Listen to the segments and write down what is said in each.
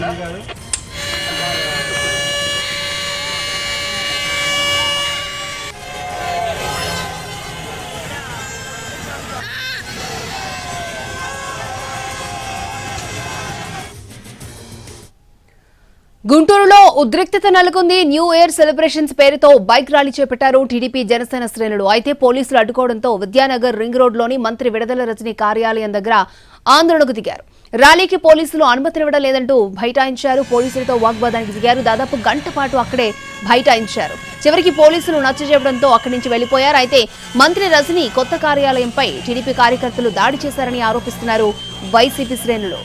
Nacional, గుంటూరులో ఉద్రిక్తత నెలకొంది. న్యూ ఇయర్ సెలబ్రేషన్స్ పేరుతో బైక్ ర్యాలీ చేపట్టారు టీడీపీ జనసేన శ్రేణులు. అయితే పోలీసులు అడ్డుకోవడంతో విద్యానగర్ రింగ్ రోడ్లోని మంత్రి విడుదల రజని కార్యాలయం దగ్గర ఆందోళనకు దిగారు. ర్యాలీకి పోలీసులు అనుమతినివ్వడం లేదంటూ బైఠాయించారు. పోలీసులతో వాగ్వాదానికి దిగారు. దాదాపు గంట పాటు అక్కడే బైఠాయించారు. చివరికి పోలీసులు నచ్చజెప్పడంతో అక్కడి నుంచి వెళ్ళిపోయారు అయితే మంత్రి రజని కొత్త కార్యాలయంపై టీడీపీ కార్యకర్తలు దాడి చేశారని ఆరోపిస్తున్నారు వైసీపీ శ్రేణులు.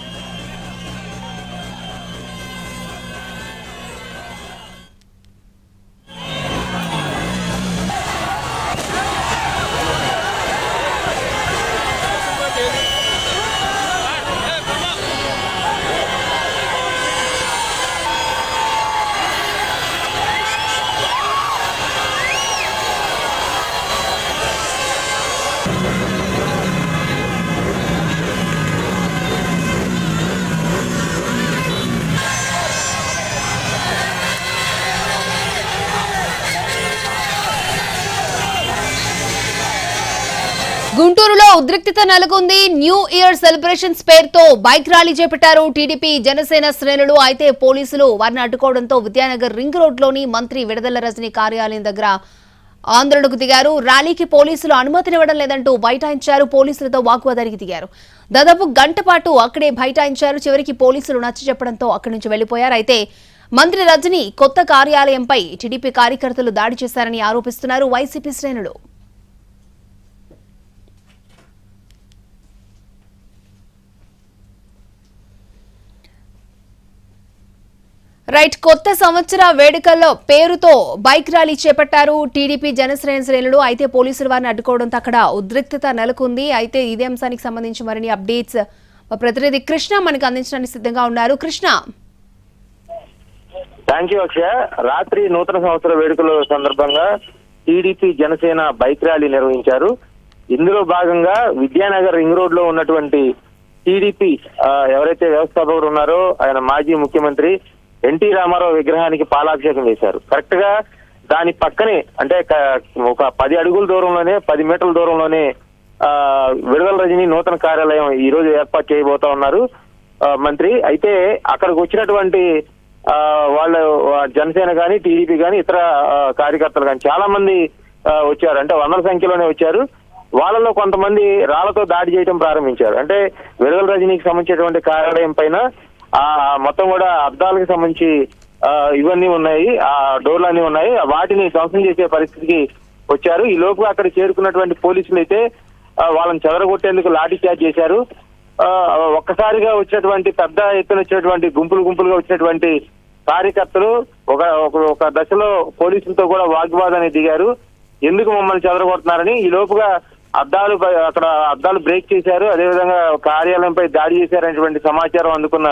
గుంటూరులో ఉద్రిక్తత నెలకొంది. న్యూ ఇయర్ సెలబ్రేషన్స్ పేరుతో బైక్ ర్యాలీ చేపట్టారు టీడీపీ జనసేన శ్రేణులు. అయితే పోలీసులు వారిని అడ్డుకోవడంతో విద్యానగర్ రింగ్ రోడ్లోని మంత్రి విడుదల రజని కార్యాలయం దగ్గర ఆందోళనకు దిగారు. ర్యాలీకి పోలీసులు అనుమతినివ్వడం లేదంటూ బైఠాయించారు. పోలీసులతో వాగ్వాదానికి దిగారు. దాదాపు గంట పాటు అక్కడే బైఠాయించారు. చివరికి పోలీసులు నచ్చ చెప్పడంతో అక్కడి నుంచి వెళ్ళిపోయారు అయితే మంత్రి రజని కొత్త కార్యాలయంపై టీడీపీ కార్యకర్తలు దాడి చేశారని ఆరోపిస్తున్నారు వైసీపీ శ్రేణులు. రైట్ కొత్త సంవత్సర వేడుకల్లో పేరుతో బైక్ ర్యాలీ చేపట్టారు టీడీపీ జనశ్రేణ శ్రేణులు. అయితే పోలీసులు వారిని అడ్డుకోవడంతో అక్కడ ఉద్రిక్తత నెలకొంది. అయితే ఇదే అంశానికి సంబంధించి మరిన్ని అప్డేట్స్ మా ప్రతినిధి కృష్ణ మనకు అందించడానికి సిద్ధంగా ఉన్నారు. కృష్ణ. Thank you Akshaya. రాత్రి నూతన సంవత్సర వేడుకల సందర్భంగా టీడీపీ జనసేన బైక్ ర్యాలీ నిర్వహించారు. ఇందులో భాగంగా విద్యానగర్ రింగ్ రోడ్లో ఉన్నటువంటి టీడీపీ ఎవరైతే వ్యవస్థాపకుడు ఉన్నారో ఆయన మాజీ ముఖ్యమంత్రి ఎన్టీ రామారావు విగ్రహానికి పాలాభిషేకం చేశారు. కరెక్ట్గా దాని పక్కనే అంటే ఒక పది అడుగుల దూరంలోనే పది మీటర్ల దూరంలోనే ఆ విడుదల రజని నూతన కార్యాలయం ఈ రోజు ఏర్పాటు చేయబోతా ఉన్నారు. మంత్రి అయితే అక్కడికి వచ్చినటువంటి ఆ, వాళ్ళ జనసేన కానీ టీడీపీ కానీ ఇతర ఆ, కార్యకర్తలు కానీ చాలా మంది వచ్చారు. అంటే వందల సంఖ్యలోనే వచ్చారు. వాళ్ళలో కొంతమంది రాళ్ళతో దాడి చేయడం ప్రారంభించారు. అంటే విడుదల రజనీకి సంబంధించినటువంటి కార్యాలయం పైన ఆ మొత్తం కూడా అద్దాలకు సంబంధించి ఆ, ఇవన్నీ ఉన్నాయి. ఆ డోర్లు అన్ని ఉన్నాయి. వాటిని ధ్వంసం చేసే పరిస్థితికి వచ్చారు. ఈ లోపు అక్కడ చేరుకున్నటువంటి పోలీసులు అయితే వాళ్ళని చెదరగొట్టేందుకు లాఠీ చార్జ్ చేశారు. ఆ, ఒక్కసారిగా వచ్చినటువంటి పెద్ద ఎత్తున వచ్చినటువంటి గుంపులు గుంపులుగా వచ్చినటువంటి కార్యకర్తలు ఒక ఒక- దశలో పోలీసులతో కూడా వాగ్వాదాన్ని దిగారు. ఎందుకు మమ్మల్ని చెదరగొడుతున్నారని ఈ లోపుగా అద్దాలు అక్కడ అద్దాలు బ్రేక్ చేశారు. అదేవిధంగా కార్యాలయంపై దాడి చేశారనేటువంటి సమాచారం అందుకున్న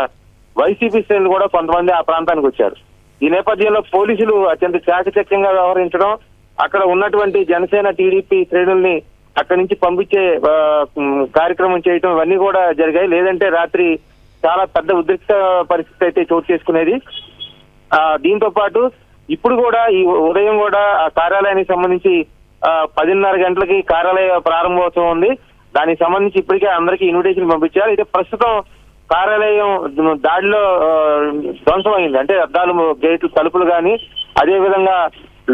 వైసీపీ శ్రేణులు కూడా కొంతమంది ఆ ప్రాంతానికి వచ్చారు. ఈ నేపథ్యంలో పోలీసులు అత్యంత చాకచక్యంగా వ్యవహరించడం అక్కడ ఉన్నటువంటి జనసేన టీడీపీ శ్రేణుల్ని అక్కడి నుంచి పంపించే కార్యక్రమం చేయటం ఇవన్నీ కూడా జరిగాయి. లేదంటే రాత్రి చాలా పెద్ద ఉద్రిక్త పరిస్థితి అయితే చోటు చేసుకునేది. ఆ, దీంతో పాటు ఇప్పుడు కూడా ఈ ఉదయం కూడా ఆ కార్యాలయానికి సంబంధించి పదిన్నర గంటలకి కార్యాలయ ప్రారంభోత్సవం ఉంది. దానికి సంబంధించి ఇప్పటికే అందరికీ ఇన్విటేషన్ పంపించారు. అయితే ప్రస్తుతం కార్యాలయం దాడిలో ధ్వంసమైంది. అంటే అద్దాలు గేట్లు తలుపులు కానీ అదే విధంగా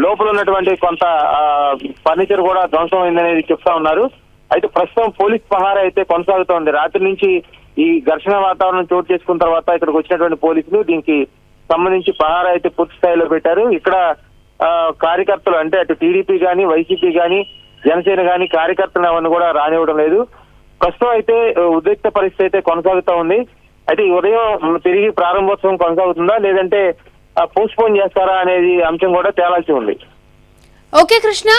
లోపల ఉన్నటువంటి కొంత ఫర్నిచర్ కూడా ధ్వంసమైంది అనేది చెప్తా ఉన్నారు. అయితే ప్రస్తుతం పోలీస్ పహారా అయితే కొనసాగుతోంది. రాత్రి నుంచి ఈ ఘర్షణ వాతావరణం చోటు చేసుకున్న తర్వాత ఇక్కడికి వచ్చినటువంటి పోలీసులు దీనికి సంబంధించి పహారా అయితే పూర్తి స్థాయిలో పెట్టారు. ఇక్కడ ఆ, కార్యకర్తలు అంటే అటు టీడీపీ గాని వైసీపీ కానీ జనసేన కానీ కార్యకర్తలు అవన్నీ కూడా రానివ్వడం లేదు. ప్రస్తుతం అయితే ఉద్రిక్త పరిస్థితి అయితే కొనసాగుతా ఉంది. అయితే ఈ ఉదయం తిరిగి ప్రారంభోత్సవం కొనసాగుతుందా? లేదంటే పోస్ట్ పోన్ చేస్తారా అనేది అంశం కూడా తేలాల్సి ఉంది. ఓకే కృష్ణ.